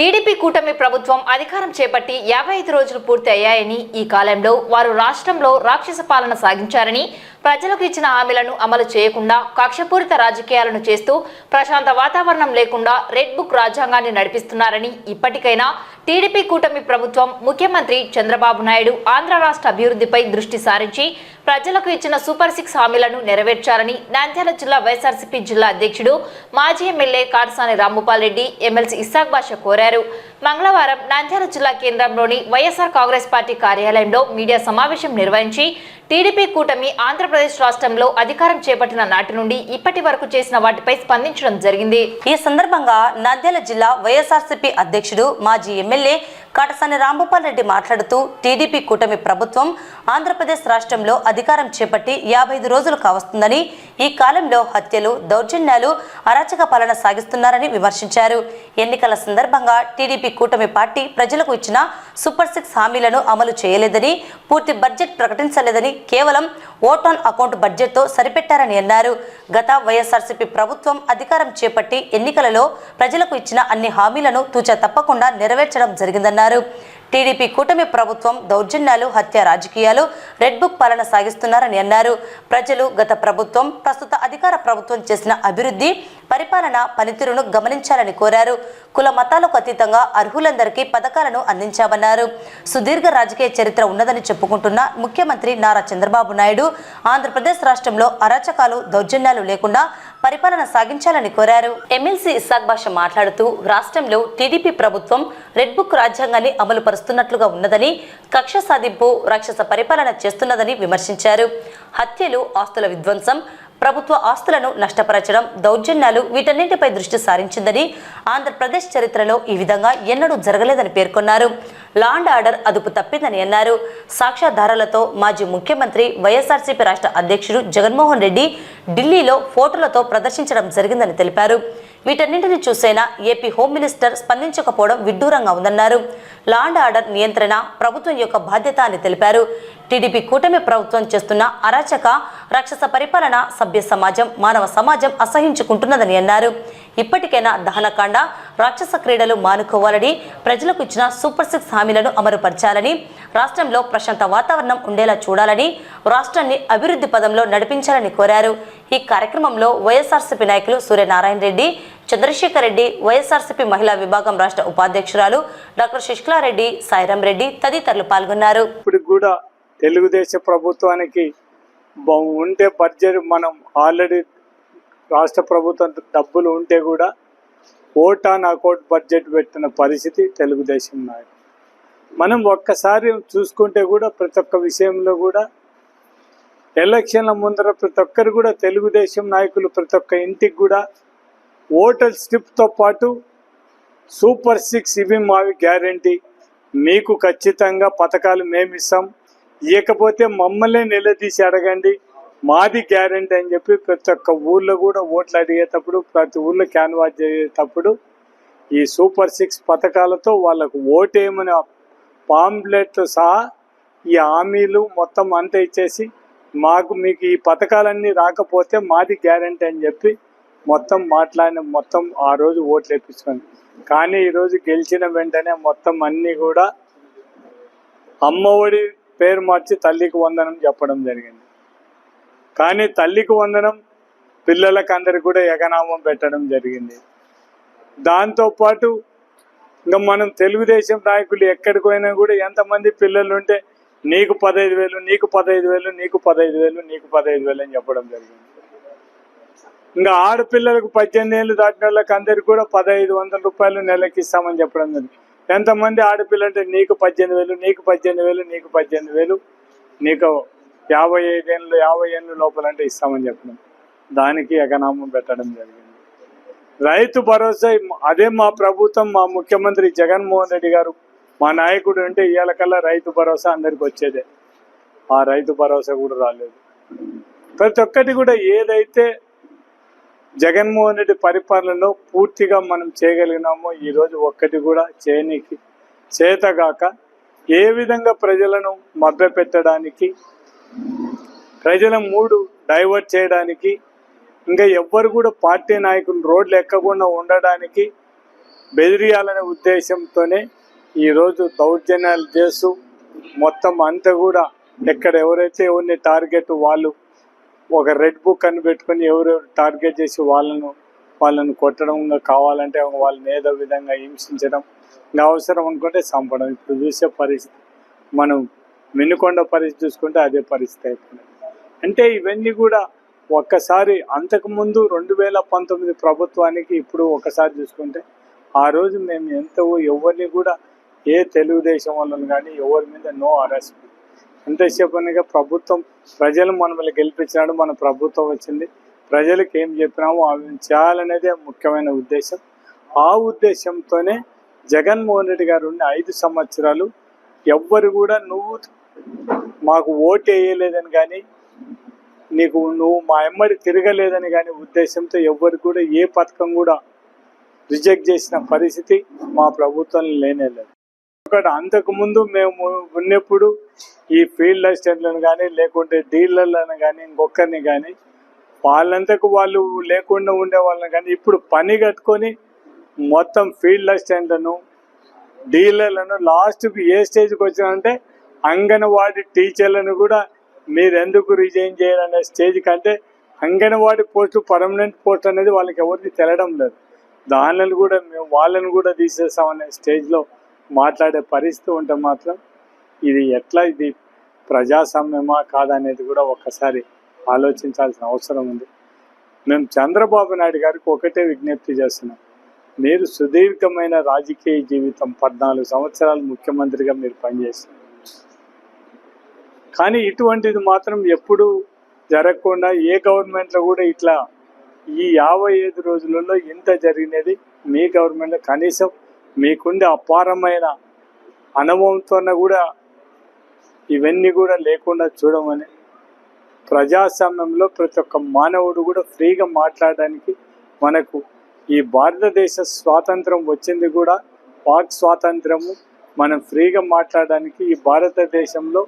TDP కూటమి ప్రభుత్వం అధికారం చేపట్టి యాభై ఐదు రోజులు పూర్తి అయ్యాయని ఈ కాలంలో వారు రాష్ట్రంలో రాక్షస పాలన సాగించారని ప్రజలకు ఇచ్చిన హామీలను అమలు చేయకుండా కక్షపూరిత రాజకీయాలను చేస్తూ ప్రశాంత వాతావరణం లేకుండా రెడ్ బుక్ రాజ్యాంగాన్ని నడిపిస్తున్నారని ఇప్పటికైనా టీడీపీ కూటమి ప్రభుత్వం ముఖ్యమంత్రి చంద్రబాబు నాయుడు ఆంధ్ర రాష్ట్ర అభివృద్ధిపై దృష్టి సారించి ప్రజలకు ఇచ్చిన సూపర్ సిక్స్ హామీలను నెరవేర్చాలని నంద్యాల జిల్లా వైఎస్ఆర్సీపీ జిల్లా అధ్యక్షుడు మాజీ ఎమ్మెల్యే కాటసాని రాంభూపాల్ రెడ్డి ఎమ్మెల్సీ ఇస్సాక్ బాషా కోరారు. మంగళవారం నంద్యాల జిల్లా కేంద్రంలోని వైఎస్ఆర్ కాంగ్రెస్ పార్టీ కార్యాలయంలో మీడియా సమావేశం నిర్వహించి టీడీపీ కూటమి ఆంధ్రప్రదేశ్ రాష్ట్రంలో అధికారం చేపట్టిన నాటి నుండి ఇప్పటి వరకు చేసిన వాటిపై స్పందించడం జరిగింది. ఈ సందర్భంగా నంద్యాల జిల్లా వైఎస్ఆర్సీపీ అధ్యక్షుడు మాజీ ఎమ్మెల్యే కాటసాని రాంభూపాల్ రెడ్డి మాట్లాడుతూ టీడీపీ కూటమి ప్రభుత్వం ఆంధ్రప్రదేశ్ రాష్ట్రంలో అధికారం చేపట్టి యాభై ఐదు రోజులు కావస్తుందని ఈ కాలంలో హత్యలు దౌర్జన్యాలు అరాచక పాలన సాగిస్తున్నారని విమర్శించారు. ఎన్నికల సందర్భంగా టీడీపీ కూటమి పార్టీ ప్రజలకు ఇచ్చిన సూపర్ సిక్స్ హామీలను అమలు చేయలేదని పూర్తి బడ్జెట్ ప్రకటించలేదని కేవలం ఓట్ ఆన్ అకౌంట్ బడ్జెట్తో సరిపెట్టారని అన్నారు. గత వైఎస్ఆర్సీపీ ప్రభుత్వం అధికారం చేపట్టి ఎన్నికలలో ప్రజలకు ఇచ్చిన అన్ని హామీలను తూచా తప్పకుండా నెరవేర్చడం జరిగిందన్నారు. టీడీపీ కూటమి ప్రభుత్వం దౌర్జన్యాలు హత్య రాజకీయాలు రెడ్ బుక్ పాలన సాగిస్తున్నారని అన్నారు. ప్రజలు గత ప్రభుత్వం ప్రస్తుత అధికార ప్రభుత్వం చేసిన అభివృద్ధి పరిపాలన పనితీరును గమనించాలని కోరారు. కుల మతాలకు అతీతంగా అర్హులందరికీ పథకాలను అందించామన్నారు. సుదీర్ఘ రాజకీయ చరిత్ర ఉన్నదని చెప్పుకుంటున్న ముఖ్యమంత్రి నారా చంద్రబాబు నాయుడు ఆంధ్రప్రదేశ్ రాష్ట్రంలో అరాచకాలు దౌర్జన్యాలు లేకుండా పరిపాలన సాగించాలని కోరారు. ఎమ్మెల్సీ ఇసాక్ భాష మాట్లాడుతూ రాష్ట్రంలో టీడీపీ ప్రభుత్వం రెడ్ బుక్ రాజ్యాంగాన్ని అమలు పరుస్తున్నట్లుగా ఉన్నదని కక్ష సాధింపు రాక్షస పరిపాలన చేస్తున్నదని విమర్శించారు. హత్యలు ఆస్తుల విధ్వంసం ప్రభుత్వ ఆస్తులను నష్టపరచడం దౌర్జన్యాలు వీటన్నింటిపై దృష్టి సారించిందని ఆంధ్రప్రదేశ్ చరిత్రలో ఈ విధంగా ఎన్నడూ జరగలేదని పేర్కొన్నారు. లాండ్ ఆర్డర్ అదుపు తప్పిందని అన్నారు. సాక్ష్యాధారాలతో మాజీ ముఖ్యమంత్రి వైఎస్ఆర్సీపీ రాష్ట్ర అధ్యక్షుడు జగన్మోహన్ రెడ్డి ఢిల్లీలో ఫోటోలతో ప్రదర్శించడం జరిగిందని తెలిపారు. వీటన్నింటిని చూసైనా ఏపీ హోమ్ మినిస్టర్ స్పందించకపోవడం విడ్డూరంగా ఉందన్నారు. లాండ్ ఆర్డర్ నియంత్రణ ప్రభుత్వం యొక్క బాధ్యత అని తెలిపారు. టీడీపీ కూటమి ప్రభుత్వం చేస్తున్న అరాచక రాక్షస పరిపాలన సభ్య సమాజం మానవ సమాజం అసహించుకుంటున్నదని అన్నారు. ఇప్పటికైనా దహనకాండ రాక్షస క్రీడలు మానుకోవాలని ప్రజలకు ఇచ్చిన సూపర్ సిక్స్ హామీలను అమలుపరచాలని రాష్ట్రంలో ప్రశాంత వాతావరణం ఉండేలా చూడాలని రాష్ట్రాన్ని అభివృద్ధి పదంలో నడిపించాలని కోరారు. ఈ కార్యక్రమంలో వైఎస్ఆర్సీపీ నాయకులు సూర్యనారాయణ రెడ్డి చంద్రశేఖర్ రెడ్డి వైఎస్ఆర్సీపీ మహిళా విభాగం రాష్ట్ర ఉపాధ్యక్షురాలు డాక్టర్ శశికళారెడ్డి సాయిరాం రెడ్డి తదితరులు పాల్గొన్నారు. ఇప్పుడు కూడా తెలుగుదేశం ప్రభుత్వానికి ఉంటే బడ్జెట్ మనం ఆల్రెడీ రాష్ట్ర ప్రభుత్వం డబ్బులు ఉంటే కూడా ఓట్ ఆన్ అకౌంట్ బడ్జెట్ పెట్టిన పరిస్థితి తెలుగుదేశం నాయకులు. మనం ఒక్కసారి చూసుకుంటే కూడా ప్రతి ఒక్క విషయంలో కూడా ఎలక్షన్ల ముందర ప్రతి ఒక్కరు కూడా తెలుగుదేశం నాయకులు ప్రతి ఒక్క ఇంటికి కూడా ఓటర్ స్లిప్తో పాటు సూపర్ సిక్స్ ఇవి మావి గ్యారంటీ. మీకు ఖచ్చితంగా పథకాలు మేము ఇస్తాం. ఇకపోతే మమ్మల్ని నిలదీసి అడగండి. మాది గ్యారంటీ అని చెప్పి ప్రతి ఒక్క ఊర్లో కూడా ఓట్లు అడిగేటప్పుడు ప్రతి ఊళ్ళో క్యాన్వాస్ చేసేటప్పుడు ఈ సూపర్ సిక్స్ పథకాలతో వాళ్ళకు ఓటేయమని పాంప్లెట్ సహా ఈ హామీలు మొత్తం అంతా ఇచ్చేసి మాకు మీకు ఈ పథకాలన్నీ రాకపోతే మాది గ్యారంటీ అని చెప్పి మొత్తం మాట్లాడిన మొత్తం ఆ రోజు ఓట్లు వేపించుకుంది కానీ ఈరోజు గెలిచిన వెంటనే మొత్తం అన్నీ కూడా అమ్మఒడి పేరు మార్చి తల్లికి వందనం చెప్పడం జరిగింది. కానీ తల్లికి వందనం పిల్లలకు అందరికి కూడా ఎగనామం పెట్టడం జరిగింది. దాంతోపాటు ఇంకా మనం తెలుగుదేశం నాయకులు ఎక్కడికి పోయినా కూడా ఎంతమంది పిల్లలు ఉంటే నీకు పదహైదు వేలు నీకు పదహైదు వేలు నీకు పదహైదు వేలు నీకు పదహైదు వేలు అని చెప్పడం జరిగింది. ఇంకా ఆడపిల్లలకు పద్దెనిమిది ఏళ్ళు దాటిన వాళ్ళకి అందరికి కూడా పదహైదు వందల రూపాయలు నెలకి ఇస్తామని చెప్పడం జరిగింది. ఎంతమంది ఆడపిల్ల అంటే నీకు పద్దెనిమిది వేలు నీకు పద్దెనిమిది వేలు నీకు పద్దెనిమిది వేలు నీకు యాభై ఐదేళ్ళు యాభై ఏళ్ళు లోపల అంటే ఇస్తామని చెప్పడం. దానికి ఎగనామం పెట్టడం జరిగింది. రైతు భరోసా అదే మా ప్రభుత్వం మా ముఖ్యమంత్రి జగన్మోహన్ రెడ్డి గారు మా నాయకుడు అంటే ఇవాళకల్లా రైతు భరోసా అందరికి వచ్చేదే. ఆ రైతు భరోసా కూడా రాలేదు. ప్రతి ఒక్కటి కూడా ఏదైతే జగన్మోహన్ రెడ్డి పరిపాలనలో పూర్తిగా మనం చేయగలిగినామో ఈరోజు ఒక్కటి కూడా చేయనికి చేతగాక ఏ విధంగా ప్రజలను మభ్యపెట్టడానికి ప్రజల మూడు డైవర్ట్ చేయడానికి ఇంకా ఎవ్వరు కూడా పార్టీ నాయకులు రోడ్లు ఎక్కకుండా ఉండడానికి బెదిరియాలనే ఉద్దేశంతోనే ఈరోజు దౌర్జన్యాలు చేస్తూ మొత్తం అంతా కూడా ఎక్కడ ఎవరైతే ఎవరిని టార్గెట్ వాళ్ళు ఒక రెడ్ బుక్ అని పెట్టుకొని ఎవరెవరు టార్గెట్ చేసి వాళ్ళను వాళ్ళను కొట్టడం కావాలంటే వాళ్ళని ఏదో విధంగా హింసించడం ఇంకా అవసరం అనుకుంటే చంపడం. ఇప్పుడు చూసే పరిస్థితి. మనం మిన్నుకొండ పరిస్థితి చూసుకుంటే అదే పరిస్థితి అయిపోయింది. అంటే ఇవన్నీ కూడా ఒక్కసారి అంతకుముందు రెండు వేల పంతొమ్మిది ప్రభుత్వానికి ఇప్పుడు ఒకసారి చూసుకుంటే ఆ రోజు మేము ఎంతో ఎవరిని కూడా ఏ తెలుగుదేశం వాళ్ళని కానీ ఎవరి మీద నో అరెస్ట్. ఎంతసేపు ప్రభుత్వం ప్రజలు మనల్ని గెలిపించినాడు మన ప్రభుత్వం వచ్చింది. ప్రజలకు ఏం చెప్పినామో అవి చేయాలనేదే ముఖ్యమైన ఉద్దేశం. ఆ ఉద్దేశంతోనే జగన్మోహన్ రెడ్డి గారు ఉన్న ఐదు సంవత్సరాలు ఎవ్వరు కూడా నువ్వు మాకు ఓటు వేయలేదని కానీ నీకు నువ్వు మా ఎమ్మడి తిరగలేదని కానీ ఉద్దేశంతో ఎవ్వరు కూడా ఏ పథకం కూడా రిజెక్ట్ చేసిన పరిస్థితి మా ప్రభుత్వం లేనే లేదు. ఒకటి అంతకుముందు మేము ఉన్నప్పుడు ఈ ఫీల్డ్ అసిస్టెంట్లను కానీ లేకుంటే డీలర్లను కానీ ఇంకొకరిని కానీ వాళ్ళంతకు వాళ్ళు లేకుండా ఉండే వాళ్ళని కానీ ఇప్పుడు పని కట్టుకొని మొత్తం ఫీల్డ్ అసిస్టెంట్లను డీలర్లను లాస్ట్కి ఏ స్టేజ్కి వచ్చినంటే అంగన్వాడీ టీచర్లను కూడా మీరెందుకు రిజైన్ చేయాలనే స్టేజ్ కంటే అంగన్వాడీ పోస్టు పర్మనెంట్ పోస్ట్ అనేది వాళ్ళకి ఎవరికి తెలడం లేదు. దానిని కూడా మేము వాళ్ళని కూడా తీసేస్తామనే స్టేజ్లో మాట్లాడే పరిస్థితి ఉంటే మాత్రం ఇది ఎట్లా ఇది ప్రజాస్వామ్యమా కాదనేది కూడా ఒక్కసారి ఆలోచించాల్సిన అవసరం ఉంది. మేము చంద్రబాబు నాయుడు గారికి ఒకటే విజ్ఞప్తి చేస్తున్నాం. మీరు సుదీర్ఘమైన రాజకీయ జీవితం పద్నాలుగు సంవత్సరాలు ముఖ్యమంత్రిగా మీరు పనిచేస్తున్నారు. కానీ ఇటువంటిది మాత్రం ఎప్పుడు జరగకుండా ఏ గవర్నమెంట్లో కూడా ఇట్లా ఈ యాభై ఐదు రోజులలో ఇంత జరిగినది మీ గవర్నమెంట్లో కనీసం మీకుండే అపారమైన అనుభవంతో కూడా ఇవన్నీ కూడా లేకుండా చూడమని ప్రజాస్వామ్యంలో ప్రతి ఒక్క మానవుడు కూడా ఫ్రీగా మాట్లాడడానికి మనకు ఈ భారతదేశ స్వాతంత్రం వచ్చింది కూడా వాక్ స్వాతంత్రము మనం ఫ్రీగా మాట్లాడడానికి ఈ భారతదేశంలో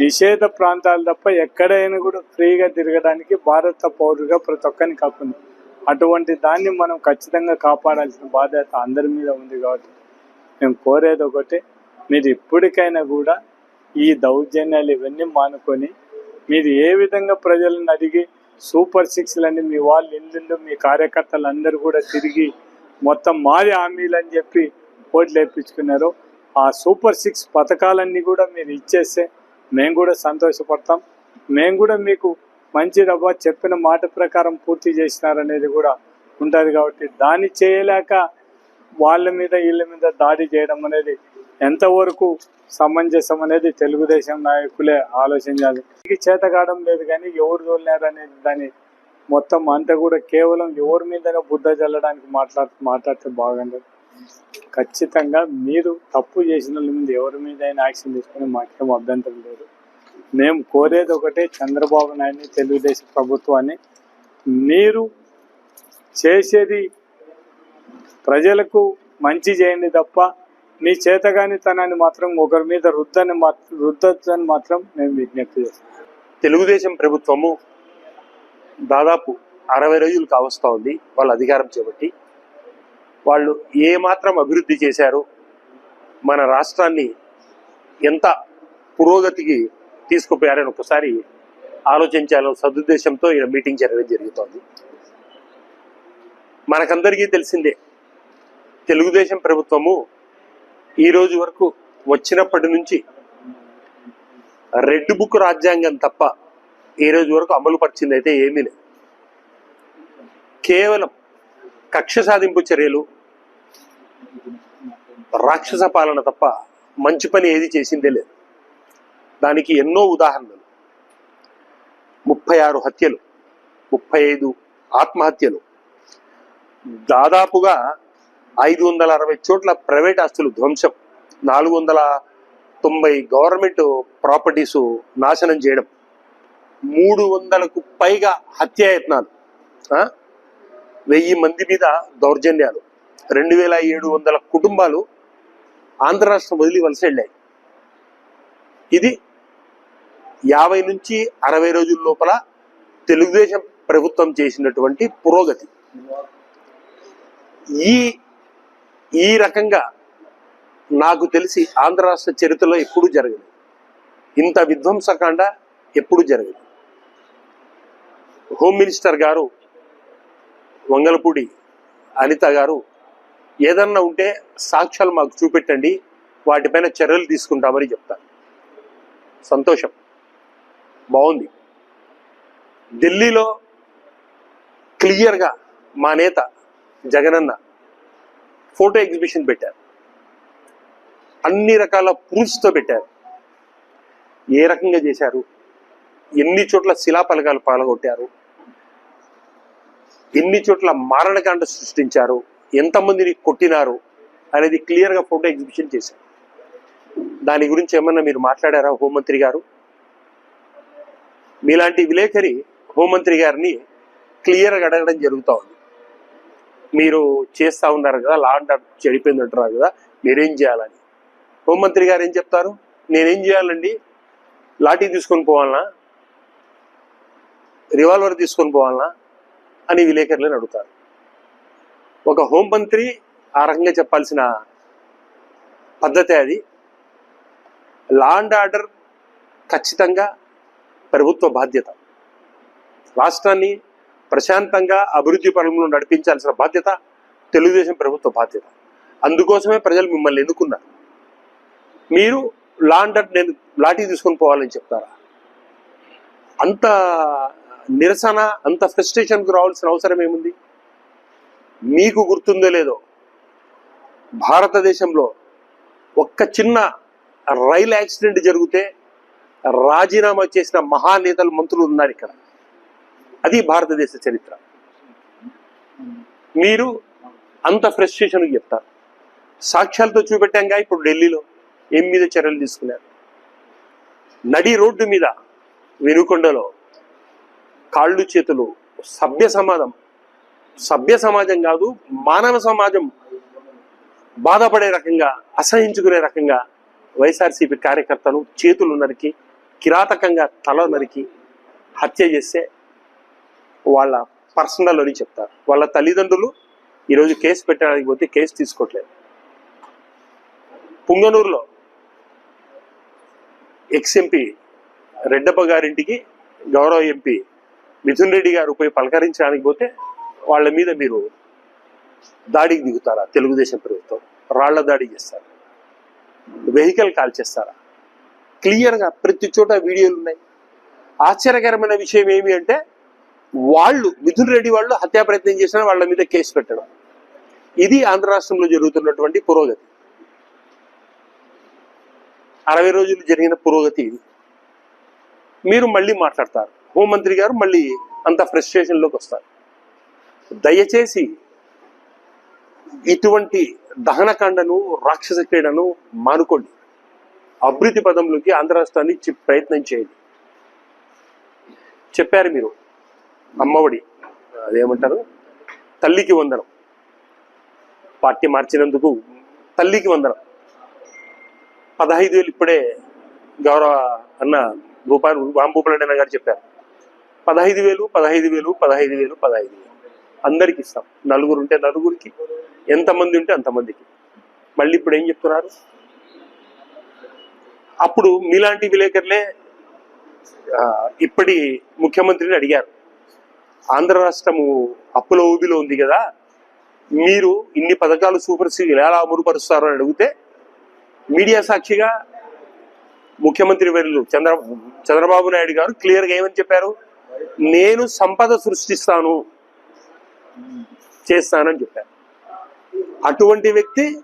నిషేధ ప్రాంతాలు తప్ప ఎక్కడైనా కూడా ఫ్రీగా తిరగడానికి భారత పౌరుగా ప్రతి ఒక్కరిని కాకుండా అటువంటి దాన్ని మనం ఖచ్చితంగా కాపాడాల్సిన బాధ్యత అందరి మీద ఉంది కాబట్టి మేము కోరేది ఒకటే మీరు ఇప్పటికైనా కూడా ఈ దౌర్జన్యాలు ఇవన్నీ మానుకొని మీరు ఏ విధంగా ప్రజలను అడిగి సూపర్ సిక్స్లని మీ వాళ్ళు ఇల్లు మీ కార్యకర్తలు అందరూ కూడా తిరిగి మొత్తం మాది హామీలు అని చెప్పి ఓట్లు వేయించుకున్నారు ఆ సూపర్ సిక్స్ పథకాలన్నీ కూడా మీరు ఇచ్చేస్తే మేము కూడా సంతోషపడతాం. మేము కూడా మీకు మంచి డబ్బా చెప్పిన మాట ప్రకారం పూర్తి చేసినారనేది కూడా ఉంటుంది కాబట్టి దాన్ని చేయలేక వాళ్ళ మీద వీళ్ళ మీద దాడి చేయడం అనేది ఎంతవరకు సమంజసం అనేది తెలుగుదేశం నాయకులే ఆలోచించాలి. ఇది చేత లేదు కానీ ఎవరు తోలినారు అనేది దాన్ని మొత్తం అంతా కూడా కేవలం ఎవరి మీదనే బుద్ధ చల్లడానికి మాట్లాడు మాట్లాడితే బాగుండదు. ఖచ్చితంగా మీరు తప్పు చేసిన వాళ్ళ మీద ఎవరి మీద అయినా యాక్షన్ తీసుకుని మాకేం అభ్యంతరం లేదు. మేము కోరేది ఒకటే చంద్రబాబు నాయుడిని తెలుగుదేశం ప్రభుత్వాన్ని. మీరు చేసేది ప్రజలకు మంచి చేయండి తప్ప మీ చేతగానితనాన్ని మాత్రం ఒకరి మీద రుద్దని మాత్రం మాత్రం మేము విజ్ఞప్తి చేస్తాం. తెలుగుదేశం ప్రభుత్వము దాదాపు అరవై రోజులు కావస్తూ ఉంది. వాళ్ళు అధికారం చేపట్టి వాళ్ళు ఏ మాత్రం అభివృద్ధి చేశారు మన రాష్ట్రాన్ని ఎంత పురోగతికి తీసుకుపోయారని ఒకసారి ఆలోచించాలని సదుద్దేశంతో ఈయన మీటింగ్ జరగడం జరుగుతోంది. మనకందరికీ తెలిసిందే తెలుగుదేశం ప్రభుత్వము ఈ రోజు వరకు వచ్చినప్పటి నుంచి రెడ్ బుక్ రాజ్యాంగం తప్ప ఈ రోజు వరకు అమలు పరిచింది అయితే ఏమీ లేదు. కేవలం కక్ష సాధింపు చర్యలు. రాక్షస పాలన తప్ప మంచి పని ఏది చేసిందే లేదు. దానికి ఎన్నో ఉదాహరణలు. ముప్పై ఆరు హత్యలు ముప్పై ఐదు ఆత్మహత్యలు. దాదాపుగా ఐదు వందల అరవై చోట్ల ప్రైవేట్ ఆస్తులు ధ్వంసం నాలుగు వందల తొంభై గవర్నమెంట్ ప్రాపర్టీస్ నాశనం చేయడం మూడు వందలకు పైగా హత్యాయత్నాలు వెయ్యి మంది మీద దౌర్జన్యాలు. రెండు వేల ఏడు వందల కుటుంబాలు ఆంధ్ర రాష్ట్రం వదిలి వలస వెళ్ళాయి. ఇది యాభై నుంచి అరవై రోజుల లోపల తెలుగుదేశం ప్రభుత్వం చేసినటువంటి పురోగతి. ఈ ఈ రకంగా నాకు తెలిసి ఆంధ్ర రాష్ట్ర చరిత్రలో ఎప్పుడూ జరగదు ఇంత విధ్వంసకాండ ఎప్పుడు జరగదు హోమ్ మినిస్టర్ గారు వంగలపూడి అనిత గారు ఏదన్నా ఉంటే సాక్ష్యాలు మాకు చూపెట్టండి వాటిపైన చర్యలు తీసుకుంటామని చెప్తారు సంతోషం. బాగుంది. ఢిల్లీలో క్లియర్గా మా నేత జగనన్న ఫోటో ఎగ్జిబిషన్ పెట్టారు. అన్ని రకాల ప్రూఫ్స్తో పెట్టారు. ఏ రకంగా చేశారు? ఎన్ని చోట్ల శిలాపలకాలు పాల్గొట్టారు? ఎన్ని చోట్ల మారణకాండ సృష్టించారు ఎంతమందిని కొట్టినారు అనేది క్లియర్గా ఫోటో ఎగ్జిబిషన్ చేశారు. దాని గురించి ఏమన్నా మీరు మాట్లాడారా హోంమంత్రి గారు? మీలాంటి విలేకరి హోంమంత్రి గారిని క్లియర్గా అడగడం జరుగుతూ ఉంది. మీరు చేస్తూ ఉన్నారు కదా లా అండ్ ఆర్డర్ చెడిపోయింది అంటున్నారు కదా మీరేం చేయాలని? హోంమంత్రి గారు ఏం చెప్తారు? నేనేం చేయాలండి? లాఠీ తీసుకొని పోవాలనా? రివాల్వర్ తీసుకొని పోవాలనా? అని విలేకరులను అడుగుతారు. ఒక హోంమంత్రి ఆ రకంగా చెప్పాల్సిన పద్ధతి అది. లా అండ్ ఆర్డర్ ఖచ్చితంగా ప్రభుత్వ బాధ్యత. రాష్ట్రాన్ని ప్రశాంతంగా అభివృద్ధి పరంలో నడిపించాల్సిన బాధ్యత తెలుగుదేశం ప్రభుత్వ బాధ్యత. అందుకోసమే ప్రజలు మిమ్మల్ని ఎన్నుకున్నారు. మీరు లా అండ్ ఆర్డర్ నేను లాఠీ తీసుకొని పోవాలని చెప్తారా? అంత నిరసన అంత ఫ్రస్ట్రేషన్కు రావాల్సిన అవసరం ఏముంది? మీకు గుర్తుందో లేదో భారతదేశంలో ఒక్క చిన్న రైలు యాక్సిడెంట్ జరిగితే రాజీనామా చేసిన మహానేతలు మంత్రులు ఉన్నారు ఇక్కడ. అది భారతదేశ చరిత్ర. మీరు అంత ఫ్రస్ట్రేషన్ చెప్తారు సాక్ష్యాలతో చూపెట్టాంగా ఇప్పుడు ఢిల్లీలో. ఏం మీద చర్యలు తీసుకున్నారు? నడి రోడ్డు మీద వెనుకొండలో కాళ్ళు చేతులు సభ్య సమాజం సభ్య సమాజం కాదు మానవ సమాజం బాధపడే రకంగా అసహించుకునే రకంగా వైఎస్ఆర్సీపీ కార్యకర్తలు చేతులు నరికి కిరాతకంగా తల నరికి హత్య చేస్తే వాళ్ళ పర్సనల్ అని చెప్తారు. వాళ్ళ తల్లిదండ్రులు ఈరోజు కేసు పెట్టడానికి పోతే కేసు తీసుకోవట్లేదు. పుంగనూరులో ఎక్స్ ఎంపీ రెడ్డప్ప గారింటికి గౌరవ ఎంపీ మిథున్ రెడ్డి గారు పోయి పలకరించడానికి పోతే వాళ్ళ మీద మీరు దాడికి దిగుతారా తెలుగుదేశం ప్రభుత్వం? రాళ్ళ దాడి చేస్తారు? వెహికల్ కాల్ చేస్తారా? క్లియర్గా ప్రతి చోట వీడియోలు ఉన్నాయి. ఆశ్చర్యకరమైన విషయం ఏమి అంటే వాళ్ళు మిథున్ రెడ్డి వాళ్ళు హత్యా ప్రయత్నం చేసిన వాళ్ళ మీద కేసు పెట్టడం. ఇది ఆంధ్ర రాష్ట్రంలో జరుగుతున్నటువంటి పురోగతి. అరవై రోజులు జరిగిన పురోగతి ఇది. మీరు మళ్ళీ మాట్లాడతారు. హోంమంత్రి గారు మళ్ళీ అంత ఫ్రస్ట్రేషన్లోకి వస్తారు. దయచేసి ఇటువంటి దహనకాండను రాక్షస క్రీడను మానుకోండి. అభివృద్ధి పదంలోకి ఆంధ్ర రాష్ట్రాన్ని ప్రయత్నం చేయండి. చెప్పారు మీరు అమ్మఒడి అదేమంటారు? తల్లికి వందనం. పార్టీ మార్చినందుకు తల్లికి వందనం. పదహైదు వేలు ఇప్పుడే గౌరవ అన్న భూపాల్ రాంభూపాలన్న గారు చెప్పారు. పదహైదు వేలు పదహైదు వేలు పదహైదు వేలు పదహైదు వేలు. అందరికి ఇస్తాం. నలుగురు ఉంటే నలుగురికి ఎంతమంది ఉంటే అంతమందికి. మళ్ళీ ఇప్పుడు ఏం చెప్తున్నారు? అప్పుడు మీలాంటి విలేకరులే ఇప్పటి ముఖ్యమంత్రిని అడిగారు. ఆంధ్ర రాష్ట్రము అప్పుల ఊబిలో ఉంది కదా మీరు ఇన్ని పథకాలు సూపర్ సిక్స్ ఎలా అమలుపరుస్తారు అని అడిగితే మీడియా సాక్షిగా ముఖ్యమంత్రి వర్యులు చంద్ర చంద్రబాబు నాయుడు గారు క్లియర్గా ఏమని చెప్పారు? నేను సంపద సృష్టిస్తాను. చేస్తానని చెప్పారు. అటువంటి వ్యక్తి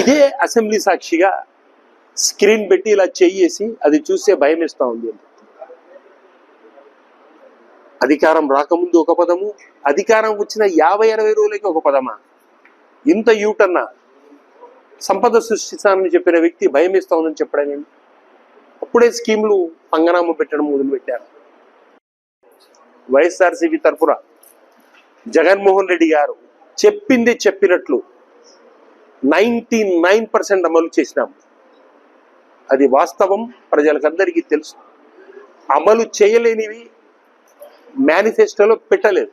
ఇదే అసెంబ్లీ సాక్షిగా స్క్రీన్ పెట్టి ఇలా చెయ్యేసి అది చూస్తే భయం ఇస్తా ఉంది అని అధికారం రాకముందు ఒక పదము అధికారం వచ్చిన యాభై అరవై రోజులకి ఒక పదమా? ఇంత యూటన్నా. సంపద సృష్టిస్తానని చెప్పిన వ్యక్తి భయం ఇస్తా ఉందని చెప్పడానికి. అప్పుడే స్కీములు పంగనామ పెట్టడం మొదలుపెట్టారు. వైఎస్ఆర్సీపీ తరఫున జగన్మోహన్ రెడ్డి గారు చెప్పింది చెప్పినట్లు నైంటీ నైన్ పర్సెంట్ అమలు చేసినాం. అది వాస్తవం ప్రజలకందరికీ తెలుసు. అమలు చేయలేనివి మేనిఫెస్టోలో పెట్టలేదు.